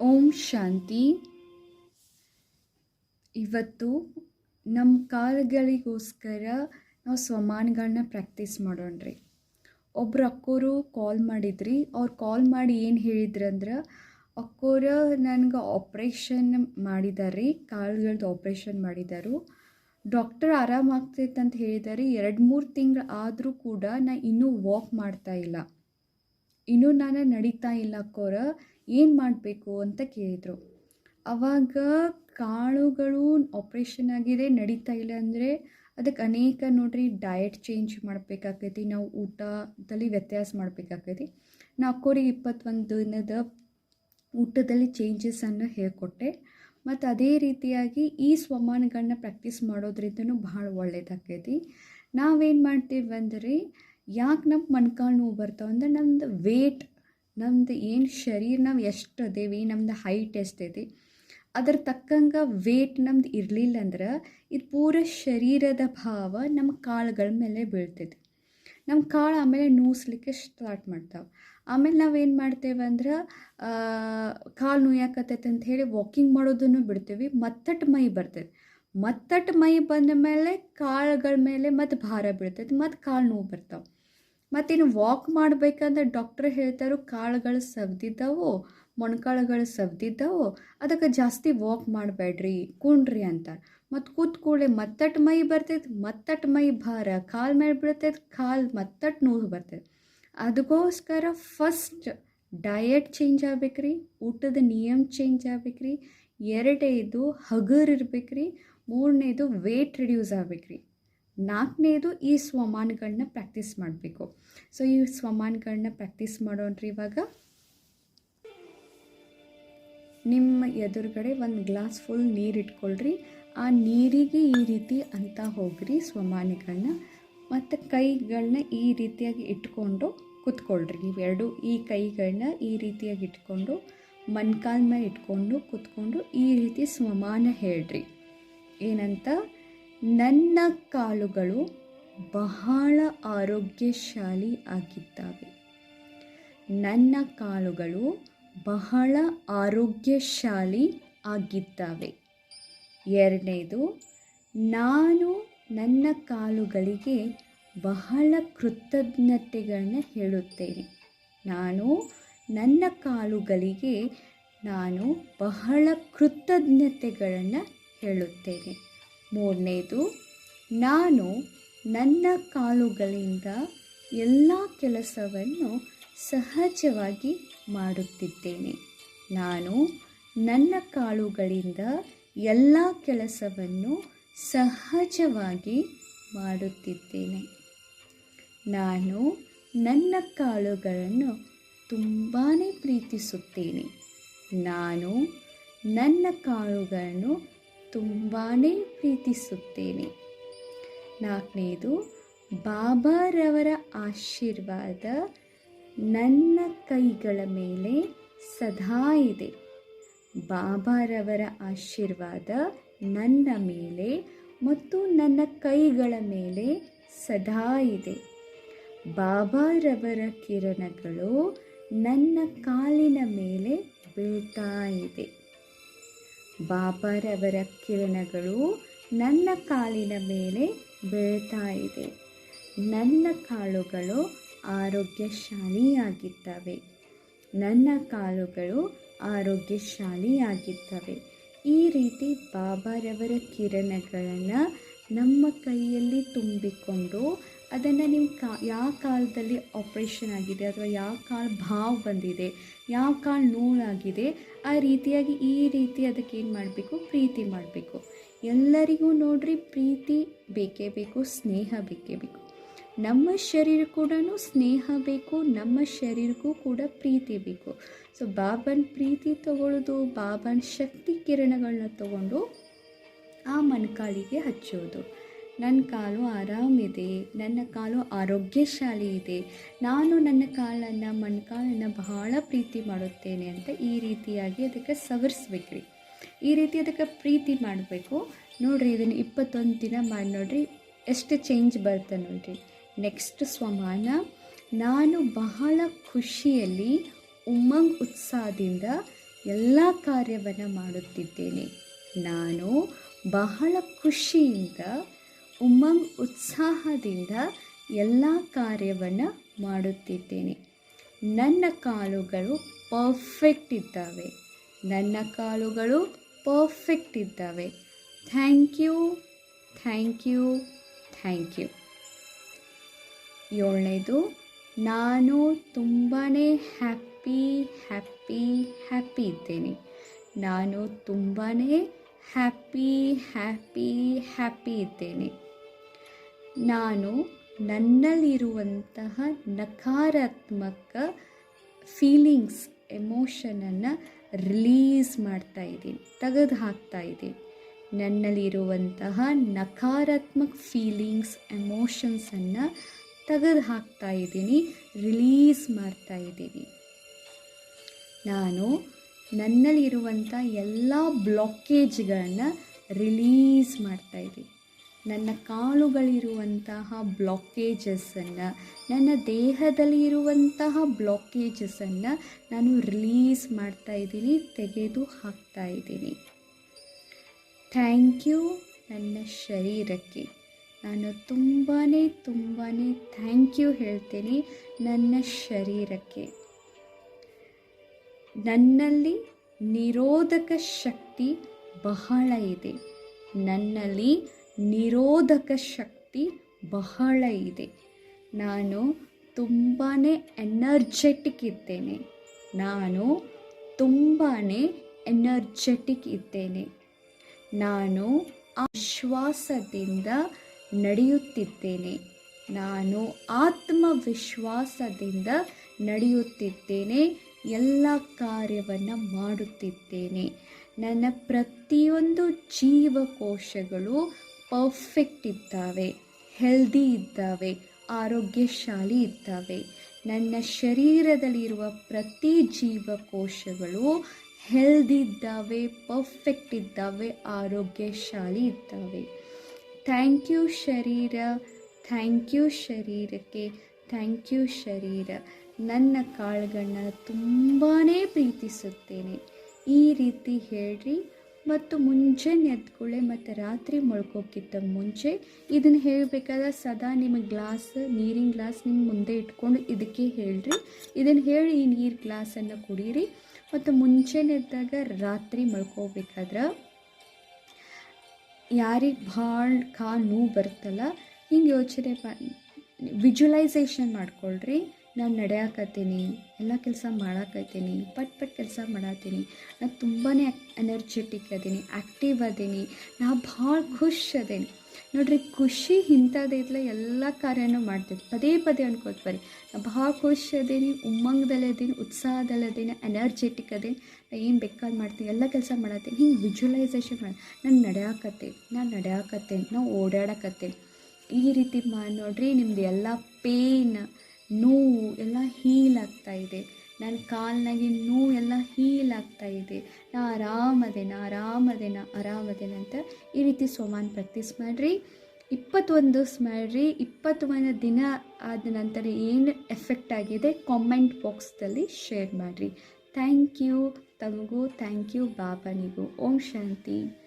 ಓಂ ಶಾಂತಿ. ಇವತ್ತು ನಮ್ಮ ಕಾಲುಗಳಿಗೋಸ್ಕರ ನಾವು ಸ್ವಮಾನಗಳನ್ನ ಪ್ರಾಕ್ಟೀಸ್ ಮಾಡೋಣ್ರಿ. ಒಬ್ರು ಅಕ್ಕೋರು ಕಾಲ್ ಮಾಡಿದ್ರಿ, ಅವ್ರು ಕಾಲ್ ಮಾಡಿ ಏನು ಹೇಳಿದ್ರಂದ್ರೆ ಅಕ್ಕೋರ ನನಗೆ ಆಪ್ರೇಷನ್ ಮಾಡಿದಾರೆ ಕಾಲುಗಳ್ದು ಆಪ್ರೇಷನ್ ಮಾಡಿದರು. ಡಾಕ್ಟರ್ ಆರಾಮಾಗ್ತೈತೆ ಅಂತ ಹೇಳಿದ್ದಾರೆ ಎರಡು ಮೂರು ತಿಂಗಳು ಆದರೂ ಕೂಡ ನಾ ಇನ್ನೂ ವಾಕ್ ಮಾಡ್ತಾ ಇಲ್ಲ. ಇನ್ನೂ ನಾನು ನಡೀತಾ ಇಲ್ಲ ಅಕ್ಕೋರ ಏನು ಮಾಡಬೇಕು ಅಂತ ಕೇಳಿದರು. ಆವಾಗ ಕಾಳುಗಳು ಆಪ್ರೇಷನ್ ಆಗಿದೆ, ನಡೀತಾ ಇಲ್ಲ ಅಂದರೆ ಅದಕ್ಕೆ ಅನೇಕ ನೋಡ್ರಿ ಡಯಟ್ ಚೇಂಜ್ ಮಾಡಬೇಕಾಗ್ತೈತಿ, ನಾವು ಊಟದಲ್ಲಿ ವ್ಯತ್ಯಾಸ ಮಾಡಬೇಕಾಗ್ತೈತಿ. ಅಕ್ಕೋರಿಗೆ ಇಪ್ಪತ್ತೊಂದು ದಿನದ ಊಟದಲ್ಲಿ ಚೇಂಜಸನ್ನು ಹೇಳ್ಕೊಟ್ಟೆ. ಮತ್ತು ಅದೇ ರೀತಿಯಾಗಿ ಈ ಸ್ವಮಾನಗಳನ್ನ ಪ್ರಾಕ್ಟೀಸ್ ಮಾಡೋದ್ರಿಂದನೂ ಭಾಳ ಒಳ್ಳೆಯದಾಗ್ತೈತಿ ನಾವೇನು ಮಾಡ್ತೀವಿ ಅಂದರೆ ಯಾಕೆ ನಮ್ಮ ಮೊಣ್ಕಾಲು ನೋವು ಬರ್ತಾವೆ ಅಂದ್ರೆ ನಮ್ದು ವೇಟ್ ನಮ್ದು ಏನು ಶರೀರ ನಾವು ಎಷ್ಟು ಅದೇವಿ, ನಮ್ದು ಹೈಟ್ ಎಷ್ಟೈತಿ ಅದ್ರ ತಕ್ಕಂಗೆ ವೇಟ್ ನಮ್ದು ಇರಲಿಲ್ಲ ಅಂದ್ರೆ ಇದು ಪೂರ ಶರೀರದ ಭಾವ ನಮ್ಮ ಕಾಳುಗಳ ಮೇಲೆ ಬೀಳ್ತೈತಿ. ನಮ್ಮ ಕಾಳು ಆಮೇಲೆ ನೂಸ್ಲಿಕ್ಕೆ ಸ್ಟಾರ್ಟ್ ಮಾಡ್ತಾವೆ. ಆಮೇಲೆ ನಾವೇನು ಮಾಡ್ತೇವಂದ್ರೆ ಕಾಲು ನುಯ್ಯಾಕತ್ತೈತೆ ಅಂತ ಹೇಳಿ ವಾಕಿಂಗ್ ಮಾಡೋದನ್ನು ಬಿಡ್ತೀವಿ ಮತ್ತಟ್ಟು ಮೈ ಬರ್ತೈತೆ. ಮತ್ತಟ್ಟು ಮೈ ಬಂದ ಮೇಲೆ ಕಾಳುಗಳ ಮೇಲೆ ಮತ್ತು ಭಾರ ಬೀಳ್ತೈತಿ, ಮತ್ತು ಕಾಲು ನೋವು ಬರ್ತಾವೆ. ಮತ್ತಿನ್ನು ವಾಕ್ ಮಾಡಬೇಕಂದ್ರೆ ಡಾಕ್ಟ್ರ್ ಹೇಳ್ತಾರೋ ಕಾಳುಗಳು ಸವ್ದಿದ್ದವು, ಮೊಣಕಾಳುಗಳು ಸವ್ದಿದ್ದವು. ಅದಕ್ಕೆ ಜಾಸ್ತಿ ವಾಕ್ ಮಾಡಬೇಡ್ರಿ, ಕುಣ್ರಿ ಅಂತ ಮತ್ತು ಕೂತ್ ಕೂಡಲೇ ಮತ್ತಟ್ಟು ಮೈ ಬರ್ತೈತೆ ಮತ್ತಟ್ಟು ಮೈ ಭಾರ, ಕಾಲು ಮೇಲೆ ಬಿಡ್ತೈತೆ ಕಾಲು ಮತ್ತಟ್ಟು ನೋವು ಬರ್ತೈತೆ. ಅದಕ್ಕೋಸ್ಕರ ಫಸ್ಟ್ ಡಯಟ್ ಚೇಂಜ್ ಆಗ್ಬೇಕ್ರಿ, ಊಟದ ನಿಯಮ ಚೇಂಜ್ ಆಗ್ಬೇಕ್ರಿ. ಎರಡನೇದು ಹಗರ್ ಇರ್ಬೇಕ್ರಿ. ಮೂರನೇದು ವೇಟ್ ರಿಡ್ಯೂಸ್ ಆಗ್ಬೇಕ್ರಿ. ನಾಲ್ಕನೇದು ಈ ಸ್ವಮಾನಗಳನ್ನ ಪ್ರಾಕ್ಟೀಸ್ ಮಾಡಬೇಕು. ಸೊ ಈ ಸ್ವಮಾನಗಳನ್ನ ಪ್ರಾಕ್ಟೀಸ್ ಮಾಡೋಣ್ರಿ ಇವಾಗ. ನಿಮ್ಮ ಎದುರುಗಡೆ ಒಂದು ಗ್ಲಾಸ್ ಫುಲ್ ನೀರು ಇಟ್ಕೊಳ್ರಿ. ಆ ನೀರಿಗೆ ಈ ರೀತಿ ಅಂತ ಹೋಗ್ರಿ ಸ್ವಮಾನಗಳನ್ನ ಮತ್ತು ಕೈಗಳನ್ನ ಈ ರೀತಿಯಾಗಿ ಇಟ್ಕೊಂಡು ಕುತ್ಕೊಳ್ರಿ. ನೀವೆರಡು ಈ ಕೈಗಳನ್ನ ಈ ರೀತಿಯಾಗಿ ಇಟ್ಕೊಂಡು, ಮೊಣ್ಕಾಲ ಮೇಲೆ ಇಟ್ಕೊಂಡು ಕುತ್ಕೊಂಡು ಈ ರೀತಿ ಸ್ವಮಾನ ಹೇಳ್ರಿ. ಏನಂತ? ನನ್ನ ಕಾಲುಗಳು ಬಹಳ ಆರೋಗ್ಯಶಾಲಿ ಆಗಿದ್ದಾವೆ. ನನ್ನ ಕಾಲುಗಳು ಬಹಳ ಆರೋಗ್ಯಶಾಲಿ ಆಗಿದ್ದಾವೆ. ಎರಡನೇದು, ನಾನು ನನ್ನ ಕಾಲುಗಳಿಗೆ ಬಹಳ ಕೃತಜ್ಞತೆಗಳನ್ನ ಹೇಳುತ್ತೇನೆ. ನಾನು ನನ್ನ ಕಾಲುಗಳಿಗೆ ನಾನು ಬಹಳ ಕೃತಜ್ಞತೆಗಳನ್ನು ಹೇಳುತ್ತೇನೆ. ಮೂರನೇದು, ನಾನು ನನ್ನ ಕಾಲುಗಳಿಂದ ಎಲ್ಲ ಕೆಲಸವನ್ನು ಸಹಜವಾಗಿ ಮಾಡುತ್ತಿದ್ದೇನೆ. ನಾನು ನನ್ನ ಕಾಲುಗಳಿಂದ ಎಲ್ಲ ಕೆಲಸವನ್ನು ಸಹಜವಾಗಿ ಮಾಡುತ್ತಿದ್ದೇನೆ. ನಾನು ನನ್ನ ಕಾಲುಗಳನ್ನು ತುಂಬಾ ಪ್ರೀತಿಸುತ್ತೇನೆ. ನಾನು ನನ್ನ ಕಾಲುಗಳನ್ನು ತುಂಬಾ ಪ್ರೀತಿಸುತ್ತೇನೆ. ನಾಲ್ಕನೇದು, ಬಾಬಾರವರ ಆಶೀರ್ವಾದ ನನ್ನ ಕೈಗಳ ಮೇಲೆ ಸದಾ ಇದೆ. ಬಾಬಾರವರ ಆಶೀರ್ವಾದ ನನ್ನ ಮೇಲೆ ಮತ್ತು ನನ್ನ ಕೈಗಳ ಮೇಲೆ ಸದಾ ಇದೆ. ಬಾಬಾರವರ ಕಿರಣಗಳು ನನ್ನ ಕಾಲಿನ ಮೇಲೆ ಬೀಳ್ತಾ ಇದೆ. ಬಾಬಾರವರ ಕಿರಣಗಳು ನನ್ನ ಕಾಲಿನ ಮೇಲೆ ಬೀಳ್ತಾ ಇದೆ. ನನ್ನ ಕಾಲುಗಳು ಆರೋಗ್ಯಶಾಲಿಯಾಗಿದ್ದಾವೆ. ನನ್ನ ಕಾಲುಗಳು ಆರೋಗ್ಯಶಾಲಿಯಾಗಿದ್ದಾವೆ. ಈ ರೀತಿ ಬಾಬಾರವರ ಕಿರಣಗಳನ್ನು ನಮ್ಮ ಕೈಯಲ್ಲಿ ತುಂಬಿಕೊಂಡು ಅದನ್ನು ನೀವು ಕಾ, ಯಾವ ಕಾಲದಲ್ಲಿ ಆಪ್ರೇಷನ್ ಆಗಿದೆ ಅಥವಾ ಯಾವ ಕಾಲು ಭಾವ್ ಬಂದಿದೆ, ಯಾವ ಕಾಲು ನೋವಾಗಿದೆ, ಆ ರೀತಿಯಾಗಿ ಈ ರೀತಿ ಅದಕ್ಕೆ ಏನು ಮಾಡಬೇಕು, ಪ್ರೀತಿ ಮಾಡಬೇಕು. ಎಲ್ಲರಿಗೂ ನೋಡ್ರಿ ಪ್ರೀತಿ ಬೇಕೇ ಬೇಕು, ಸ್ನೇಹ ಬೇಕೇ ಬೇಕು. ನಮ್ಮ ಶರೀರ ಕೂಡ ಸ್ನೇಹ ಬೇಕು, ನಮ್ಮ ಶರೀರಕ್ಕೂ ಕೂಡ ಪ್ರೀತಿ ಬೇಕು. ಸೊ ಬಾಬನ್ ಪ್ರೀತಿ ತಗೊಳ್ಳೋದು ಬಾಬನ್ ಶಕ್ತಿ ಕಿರಣಗಳನ್ನ ತಗೊಂಡು ಆ ಮೊಣಕಾಲಿಗೆ ಹಚ್ಚೋದು. ನನ್ನ ಕಾಲು ಆರಾಮಿದೆ, ನನ್ನ ಕಾಲು ಆರೋಗ್ಯಶಾಲಿ ಇದೆ, ನಾನು ನನ್ನ ಕಾಲನ್ನು ಮಣ್ಕಾಲನ್ನು ಬಹಳ ಪ್ರೀತಿ ಮಾಡುತ್ತೇನೆ ಅಂತ ಈ ರೀತಿಯಾಗಿ ಅದಕ್ಕೆ ಸವರಿಸ್ಬೇಕ್ರಿ. ಈ ರೀತಿ ಅದಕ್ಕೆ ಪ್ರೀತಿ ಮಾಡಬೇಕು. ನೋಡಿರಿ, ಇದನ್ನು ಇಪ್ಪತ್ತೊಂದು ದಿನ ಮಾಡಿ ನೋಡಿರಿ, ಎಷ್ಟು ಚೇಂಜ್ ಬರುತ್ತೆ ನೋಡಿರಿ. ನೆಕ್ಸ್ಟ್ ಸ್ವಮಾನ ನಾನು ಬಹಳ ಖುಷಿಯಲ್ಲಿ, ಉಮಂಗ್ ಉತ್ಸಾಹದಿಂದ ಎಲ್ಲ ಕಾರ್ಯವನ್ನು ಮಾಡುತ್ತಿದ್ದೇನೆ. ನಾನು ಬಹಳ ಖುಷಿಯಿಂದ ಉಮಂಗ್ ಉತ್ಸಾಹದಿಂದ ಎಲ್ಲ ಕಾರ್ಯವನ್ನು ಮಾಡುತ್ತಿದ್ದೇನೆ. ನನ್ನ ಕಾಲುಗಳು ಪರ್ಫೆಕ್ಟ್ ಇದ್ದಾವೆ. ನನ್ನ ಕಾಲುಗಳು ಪರ್ಫೆಕ್ಟ್ ಇದ್ದಾವೆ. Thank you thank you thank you ಏಳನೇದು, ನಾನು ತುಂಬಾ ಹ್ಯಾಪಿ ಹ್ಯಾಪಿ ಹ್ಯಾಪಿ ಇದ್ದೇನೆ. ನಾನು ತುಂಬಾ ಹ್ಯಾಪಿ ಹ್ಯಾಪಿ ಹ್ಯಾಪಿ ಇದ್ದೇನೆ. ನಾನು ನನ್ನಲ್ಲಿರುವಂತಹ ನಕಾರಾತ್ಮಕ ಫೀಲಿಂಗ್ಸ್ ಎಮೋಷನನ್ನು ರಿಲೀಸ್ ಮಾಡ್ತಾ ಇದ್ದೀನಿ, ತೆಗೆದು ಹಾಕ್ತಾ ಇದ್ದೀನಿ. ನನ್ನಲ್ಲಿರುವಂತಹ ನಕಾರಾತ್ಮಕ ಫೀಲಿಂಗ್ಸ್ ಎಮೋಷನ್ಸನ್ನು ತೆಗೆದು ಹಾಕ್ತಾ ಇದ್ದೀನಿ ರಿಲೀಸ್ ಮಾಡ್ತಾ ಇದ್ದೀನಿ. ನಾನು ನನ್ನಲ್ಲಿರುವಂಥ ಎಲ್ಲ ಬ್ಲಾಕೇಜ್ಗಳನ್ನು ರಿಲೀಸ್ ಮಾಡ್ತಾ ಇದ್ದೀನಿ. ನನ್ನ ಕಾಲುಗಳಿರುವಂತಹ ಬ್ಲಾಕೇಜಸನ್ನು ನನ್ನ ದೇಹದಲ್ಲಿ ಇರುವಂತಹ ಬ್ಲಾಕೇಜಸನ್ನು ನಾನು ರಿಲೀಸ್ ಮಾಡ್ತಾ ಇದ್ದೀನಿ, ತೆಗೆದು ಹಾಕ್ತಾ ಇದ್ದೀನಿ. ಥ್ಯಾಂಕ್ ಯು ನನ್ನ ಶರೀರಕ್ಕೆ. ನಾನು ತುಂಬಾ ತುಂಬಾ ಥ್ಯಾಂಕ್ ಯು ಹೇಳ್ತೀನಿ ನನ್ನ ಶರೀರಕ್ಕೆ. ನನ್ನಲ್ಲಿ ನಿರೋಧಕ ಶಕ್ತಿ ಬಹಳ ಇದೆ. ನನ್ನಲ್ಲಿ ನಿರೋಧಕ ಶಕ್ತಿ ಬಹಳ ಇದೆ. ನಾನು ತುಂಬಾ ಎನರ್ಜೆಟಿಕ್ ಇದ್ದೇನೆ. ನಾನು ತುಂಬಾ ಎನರ್ಜೆಟಿಕ್ ಇದ್ದೇನೆ. ನಾನು ಆಶ್ವಾಸದಿಂದ ನಡೆಯುತ್ತಿದ್ದೇನೆ. ನಾನು ಆತ್ಮವಿಶ್ವಾಸದಿಂದ ನಡೆಯುತ್ತಿದ್ದೇನೆ. ಎಲ್ಲ ಕಾರ್ಯವನ್ನು ಮಾಡುತ್ತಿದ್ದೇನೆ. ನನ್ನ ಪ್ರತಿಯೊಂದು ಜೀವಕೋಶಗಳು ಪರ್ಫೆಕ್ಟ್ ಇದ್ದಾವೆ ಹೆಲ್ದಿ ಇದ್ದಾವೆ, ಆರೋಗ್ಯಶಾಲಿ ಇದ್ದಾವೆ. ನನ್ನ ಶರೀರದಲ್ಲಿರುವ ಪ್ರತಿ ಜೀವಕೋಶಗಳು ಹೆಲ್ದಿ ಇದ್ದಾವೆ ಪರ್ಫೆಕ್ಟ್ ಇದ್ದಾವೆ, ಆರೋಗ್ಯಶಾಲಿ ಇದ್ದಾವೆ. ಥ್ಯಾಂಕ್ ಯು ಶರೀರ. ಥ್ಯಾಂಕ್ ಯು ಶರೀರಕ್ಕೆ. ಥ್ಯಾಂಕ್ ಯು ಶರೀರ. ನನ್ನ ಕಾಳುಗಳನ್ನ ತುಂಬಾ ಪ್ರೀತಿಸುತ್ತೇನೆ. ಈ ರೀತಿ ಹೇಳ್ರಿ ಮತ್ತು ಮುಂಜಾನೆ ಎದ್ಕೊಳ್ಳೆ ಮತ್ತು ರಾತ್ರಿ ಮೊಳ್ಕೋಕ್ಕಿಂತ ಮುಂಚೆ ಇದನ್ನು ಹೇಳಬೇಕಾದ್ರೆ ಸದಾ ನಿಮ್ಮ ಗ್ಲಾಸ್, ನೀರಿನ ಗ್ಲಾಸ್ ನಿಮ್ಮ ಮುಂದೆ ಇಟ್ಕೊಂಡು ಇದಕ್ಕೆ ಹೇಳ್ರಿ. ಇದನ್ನು ಹೇಳಿ ಈ ನೀರು ಗ್ಲಾಸನ್ನು ಕುಡೀರಿ. ಮತ್ತು ಮುಂಚೆನೆ ಎದ್ದಾಗ ರಾತ್ರಿ ಮಳ್ಕೋಬೇಕಾದ್ರೆ ಯಾರಿಗೆ ಭಾಳ ಕಾ ನೋವು ಬರುತ್ತಲ್ಲ, ಹಿಂಗೆ ಯೋಚನೆ ವಿಜುವಲೈಸೇಷನ್ ಮಾಡ್ಕೊಳ್ರಿ. ನಾನು ನಡೆಯಾಕತ್ತೀನಿ, ಎಲ್ಲ ಕೆಲಸ ಮಾಡಾಕತ್ತೀನಿ, ಪಟ್ ಪಟ್ ಕೆಲಸ ಮಾಡತ್ತೀನಿ ನಾನು ತುಂಬಾ ಎನರ್ಜೆಟಿಕ್ ಅದೀನಿ ಆ್ಯಕ್ಟಿವ್ ಅದೀನಿ. ನಾ ಭಾಳ ಖುಷ್ ಅದೇನಿ. ನೋಡ್ರಿ, ಖುಷಿ ಇಂಥದ್ದಿದ್ಲೆ ಎಲ್ಲ ಕಾರ್ಯನೂ ಮಾಡ್ತೀನಿ. ಪದೇ ಪದೇ ಅನ್ಕೋತ ಬರ್ರಿ. ನಾ ಭಾಳ ಖುಷಿ ಅದೀನಿ, ಉಮ್ಮಂಗದಲ್ಲೇ ಅದೀನಿ, ಉತ್ಸಾಹದಲ್ಲೇ ಅದೀನಿ ಎನರ್ಜೆಟಿಕ್ ಅದೀನಿ. ನಾ ಏನು ಬೇಕಾದ್ ಮಾಡ್ತೀನಿ, ಎಲ್ಲ ಕೆಲಸ ಮಾಡತ್ತೀನಿ ಹಿಂಗೆ ವಿಜುವಲೈಸೇಷನ್ ಮಾಡಿ ನಾನು ನಡೆಯಾಕತ್ತೀನಿ, ನಾನು ನಡೆಯಾಕತ್ತೇನೆ, ನಾವು ಓಡಾಡಕತ್ತೇನೆ ಈ ರೀತಿ ಮಾಡಿ ನೋಡ್ರಿ, ನಿಮ್ದು ಎಲ್ಲ ಪೇನ್ ನೋವು ಎಲ್ಲ ಹೀಲ್ ಆಗ್ತಾ ಇದೆ. ನನ್ನ ಕಾಲ್ನಾಗಿ ನೋವು ಎಲ್ಲ ಹೀಲ್ ಆಗ್ತಾ ಇದೆ. ನಾ ಆರಾಮದೇನ ಆರಾಮದೇನ ಆರಾಮದೇನ ಅಂತ ಈ ರೀತಿ ಸೋಮಾನ್ ಪ್ರಾಕ್ಟೀಸ್ ಮಾಡಿರಿ. ಇಪ್ಪತ್ತೊಂದು ದಿವಸ ಮಾಡಿರಿ. ಇಪ್ಪತ್ತೊಂದು ದಿನ ಆದ ನಂತರ ಏನು ಎಫೆಕ್ಟ್ ಆಗಿದೆ ಕಾಮೆಂಟ್ ಬಾಕ್ಸ್ದಲ್ಲಿ ಶೇರ್ ಮಾಡಿರಿ. ಥ್ಯಾಂಕ್ ಯು ತಮಗೂ ಥ್ಯಾಂಕ್ ಯು ಬಾಬನಿಗೂ. ಓಂ ಶಾಂತಿ.